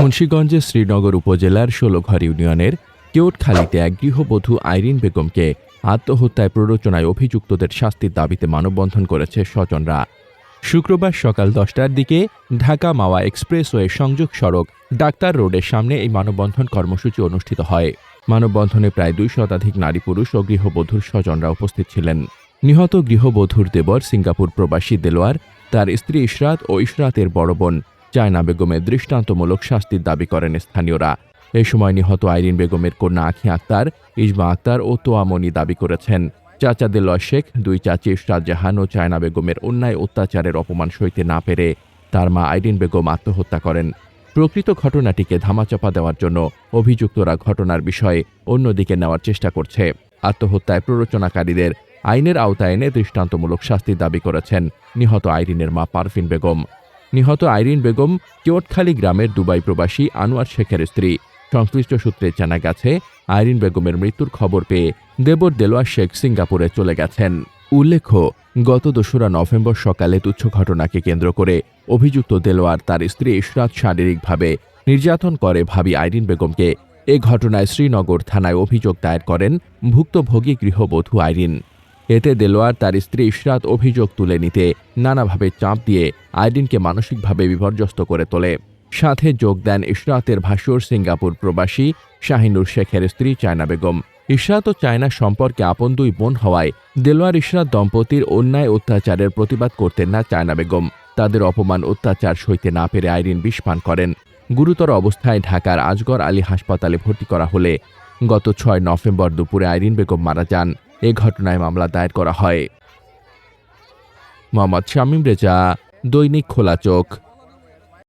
মুন্সীগঞ্জের শ্রীনগর উপজেলার ষোলঘর ইউনিয়নের কেওটখালীতে এক গৃহবধূ আইরিন বেগমকে আত্মহত্যায় প্ররোচনায় অভিযুক্তদের শাস্তির দাবিতে মানববন্ধন করেছে স্বজনরা। শুক্রবার সকাল দশটার দিকে ঢাকা মাওয়া এক্সপ্রেসওয়ে সংযোগ সড়ক ডাক্তার রোডের সামনে এই মানববন্ধন কর্মসূচি অনুষ্ঠিত হয়। মানববন্ধনে প্রায় দুই শতাধিক নারী পুরুষ ও গৃহবধূর স্বজনরা উপস্থিত ছিলেন। নিহত গৃহবধূর দেবর সিঙ্গাপুর প্রবাসী দেলোয়ার, তার স্ত্রী ইশরাত ও ইশরাতের বড় বোন চায়না বেগমের দৃষ্টান্তমূলক শাস্তির দাবি করেন স্থানীয়রা। এ সময় নিহত আইরিন বেগমের কন্যা আখি আক্তার, ইজমা আক্তার ও তোয়ামনি দাবি করেছেন। চাচা দেলোয়ার শেখ, দুই চাচি ইশরাত জাহান ও চায়না বেগমের অন্যায় অত্যাচারের অপমান সইতে না পেরে তার মা আইরিন বেগম আত্মহত্যা করেন। প্রকৃত ঘটনাটিকে ধামাচাপা দেওয়ার জন্য অভিযুক্তরা ঘটনার বিষয়ে অন্যদিকে নেওয়ার চেষ্টা করছে। আত্মহত্যায় প্ররোচনাকারীদের আইনের আওতায় এনে দৃষ্টান্তমূলক শাস্তির দাবি করেছেন নিহত আইরিনের মা পারফিন বেগম। নিহত আইরিন বেগম কেওটখালী গ্রামের দুবাই প্রবাসী আনোয়ার শেখের স্ত্রী। সংশ্লিষ্ট সূত্রে জানা গেছে, আইরিন বেগমের মৃত্যুর খবর পেয়ে দেবর দেলোয়ার শেখ সিঙ্গাপুরে চলে গেছেন। উল্লেখ্য, গত দোসরা নভেম্বর সকালে তুচ্ছ ঘটনাকে কেন্দ্র করে অভিযুক্ত দেলোয়ার তার স্ত্রী ইশরাত শারীরিকভাবে নির্যাতন করে ভাবি আইরিন বেগমকে। এ ঘটনায় শ্রীনগর থানায় অভিযোগ দায়ের করেন ভুক্তভোগী গৃহবধূ আইরিন। এতে দেলোয়ার তার স্ত্রী ইশরাত অভিযোগ তুলে নিতে নানাভাবে চাপ দিয়ে আইরিনকে মানসিকভাবে বিপর্যস্ত করে তোলে। সাথে যোগ দেন ইশরাতের ভাসুর সিঙ্গাপুর প্রবাসী শাহিনুর শেখের স্ত্রী চায়না বেগম। ইশরাত ও চায়না সম্পর্কে আপন দুই বোন হওয়ায় দেলোয়ার ইশরাত দম্পতির অন্যায় অত্যাচারের প্রতিবাদ করতেন না চায়না বেগম। তাদের অপমান অত্যাচার সইতে না পেরে আইরিন বিষ পান করেন। গুরুতর অবস্থায় ঢাকার আজগর আলী হাসপাতালে ভর্তি করা হলে গত ছয় নভেম্বর দুপুরে আইরিন বেগম মারা যান। এ ঘটনায় মামলা দায়ের করা হয়। মোহাম্মদ শামীম রেজা দৈনিক খোলা চোখ।